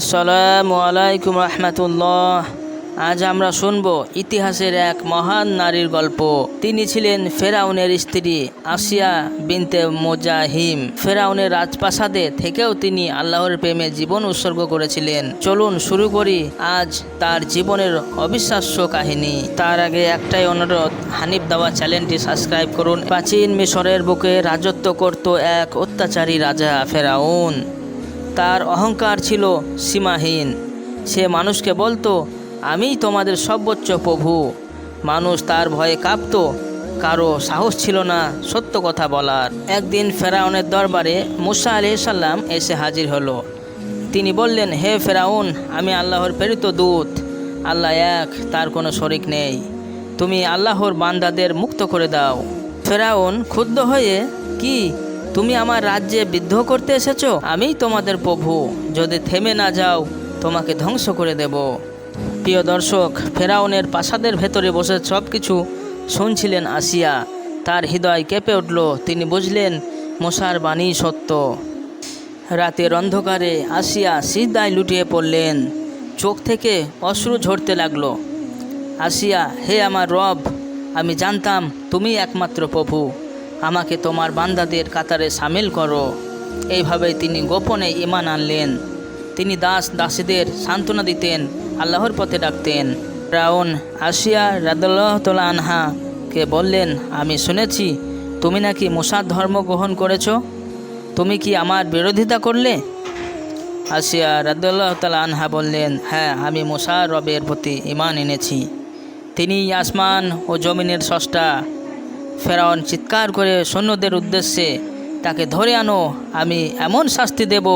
আসসালামু আলাইকুম রহমতুল্লাহ। আজ আমরা শুনব ইতিহাসের এক মহান নারীর গল্প। তিনি ছিলেন ফেরাউনের স্ত্রী আসিয়া বিনতে মোজাহিম। ফেরাউনের রাজপ্রাসাদে থেকেও তিনি আল্লাহর প্রেমে জীবন উৎসর্গ করেছিলেন। চলুন শুরু করি আজ তার জীবনের অবিশ্বাস্য কাহিনী। তার আগে একটাই অনুরোধ, হানিফ দাওয়া চ্যানেলটি সাবস্ক্রাইব করুন। প্রাচীন মিশরের বুকে রাজত্ব করত এক অত্যাচারী রাজা ফেরাউন। তার অহংকার ছিল সীমাহীন। সে মানুষকে বলতো আমিই তোমাদের সর্বোচ্চ প্রভু। মানুষ তার ভয়ে কাঁপত, কারও সাহস ছিল না সত্য কথা বলার। একদিন ফেরাউনের দরবারে মুসা আলহিসাল্লাম এসে হাজির হলো। তিনি বললেন, হে ফেরাউন, আমি আল্লাহর প্রেরিত দূত। আল্লাহ এক, তার কোনো শরিক নেই। তুমি আল্লাহর বান্দাদের মুক্ত করে দাও। ফেরাউন ক্ষুব্ধ হয়ে, কি? তুমি আমার রাজ্যে বিদ্ধ করতে এসেছ? আমিই তোমাদের প্রভু। যদি থেমে না যাও, তোমাকে ধ্বংস করে দেব। প্রিয় দর্শক, ফেরাউনের প্রাসাদের ভেতরে বসে সব কিছু শুনছিলেন আসিয়া। তার হৃদয় কেঁপে উঠল। তিনি বুঝলেন, মশার বাণী সত্য। রাতের অন্ধকারে আসিয়া সিদ্ধায় লুটিয়ে পড়লেন। চোখ থেকে অশ্রু ঝরতে লাগল। আসিয়া, হে আমার রব, আমি জানতাম তুমি একমাত্র প্রভু। আমাকে তোমার বান্দাদের কাতারে সামিল করো। এইভাবে তিনি গোপনে ইমান আনলেন। তিনি দাস দাসীদের সান্ত্বনা দিতেন, আল্লাহর পথে ডাকতেন। রাউন আসিয়া রাদুল্লাহ তোলা আনহাকে বললেন, আমি শুনেছি, তুমি নাকি মুসাদ ধর্ম গ্রহণ করেছ? তুমি কি আমার বিরোধিতা করলে? আসিয়া রাদুল্লাহ তালা আনহা বললেন হ্যাঁ আমি মুসা রবের প্রতি ইমান এনেছি। তিনি আসমান ও জমিনের স্রষ্টা। ফেরাউন চিৎকার করে সৈন্যদের উদ্দেশ্যে তাকে ধরে আনো। আমি এমন শাস্তি দেব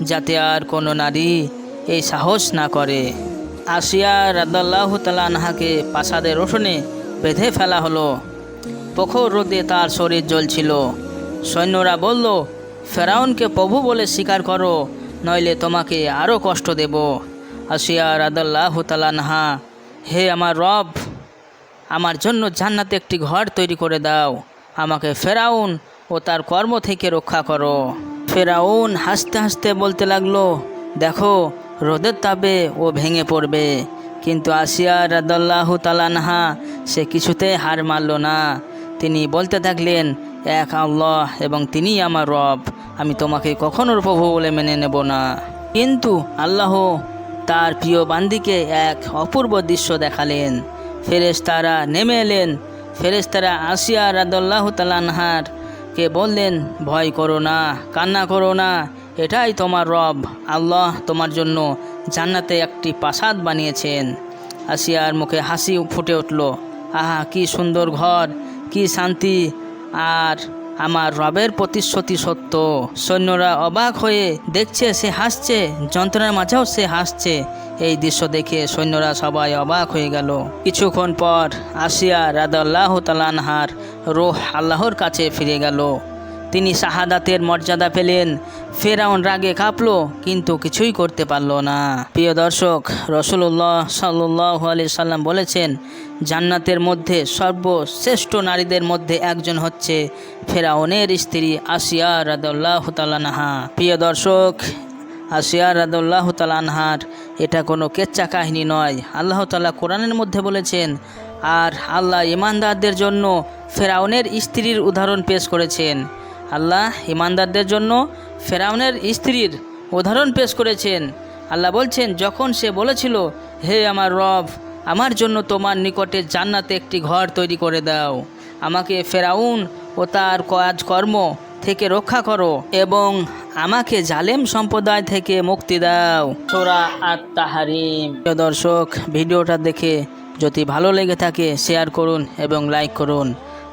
যাতে আর কোনো নারী এই সাহস না করে। আসিয়া রাদাল্লাহ তালানহাকে প্রাসাদের রোশনে বেঁধে ফেলা হলো। প্রখর রোদে তার শরীর জ্বলছিল। সৈন্যরা বলল, ফেরাউনকে প্রভু বলে স্বীকার করো, নইলে তোমাকে আরও কষ্ট দেব। আসিয়া রাদাল্লাহ তালানহা হে আমার রব আমার জন্য জান্নাতে একটি ঘর তৈরি করে দাও। আমাকে ফেরাউন ও তার কর্ম থেকে রক্ষা করো। ফেরাউন হাসতে হাসতে বলতে লাগল, দেখো, রোদের তাপে ও ভেঙে পড়বে। কিন্তু আসিয়া রাদাল্লাহ তালানহা সে কিছুতে হার মানল না। তিনি বলতে থাকলেন, এক আল্লাহ এবং তিনিই আমার রব, আমি তোমাকে কখনো প্রভু বলে মেনে নেব না। কিন্তু আল্লাহ তার প্রিয় বান্দিকে এক অপূর্ব দৃশ্য দেখালেন। ফেরেশতারা নেমে এলেন। ফেরেশতারা আসিয়া রাদল্লাহ তালানহার কে বললেন, ভয় করো না, কান্না করো না, এটাই তোমার রব। আল্লাহ তোমার জন্য জান্নাতে একটি প্রাসাদ বানিয়েছেন। আসিয়ার মুখে হাসি ফুটে উঠল। আহা, কি সুন্দর ঘর, কি শান্তি, আর আমার রবের প্রতিশ্রুতি সত্য। সৈন্যরা অবাক হয়ে দেখছে সে হাসছে, যন্ত্রণার মাঝেও সে হাসছে। এই দৃশ্য দেখে সৈন্যরা সবাই অবাক হয়ে গেল। কিছুক্ষণ পর আসিয়া রাদাল্লাহ তালানহার রোহ আল্লাহর কাছে ফিরে গেল। তিনি শাহাদাতের মর্যাদা পেলেন। ফেরাউন রাগে কাঁপল, কিন্তু কিছুই করতে পারল না। প্রিয় দর্শক রসুল্লাহ সাল্লাহ আলি সাল্লাম বলেছেন, জান্নাতের মধ্যে সর্বশ্রেষ্ঠ নারীদের মধ্যে একজন হচ্ছে ফেরাউনের স্ত্রী আসিয়া রাদুল্লাহ তালানহা প্রিয় দর্শক, আসিয়া রাদুল্লাহ তালানহার এটা কোনো কেচ্চা কাহিনী নয়। আল্লাহ তালা কোরআনের মধ্যে বলেছেন, আর আল্লাহ ইমানদারদের জন্য ফেরাউনের স্ত্রীর উদাহরণ পেশ করেছেন। আল্লাহ ইমানদারদের জন্য ফেরাউনের স্ত্রীর উদাহরণ পেশ করেছেন। আল্লাহ বলছেন, যখন সে বলেছিল, হে আমার রব, আমার জন্য তোমার নিকটে জান্নাতে একটি ঘর তৈরি করে দাও। আমাকে ফেরাউন ও তার কাজকর্ম থেকে রক্ষা করো এবং আমাকে জালেম সম্প্রদায় থেকে মুক্তি দাও সোরা প্রিয় দর্শক, ভিডিওটা দেখে যদি ভালো লেগে থাকে, শেয়ার করুন এবং লাইক করুন।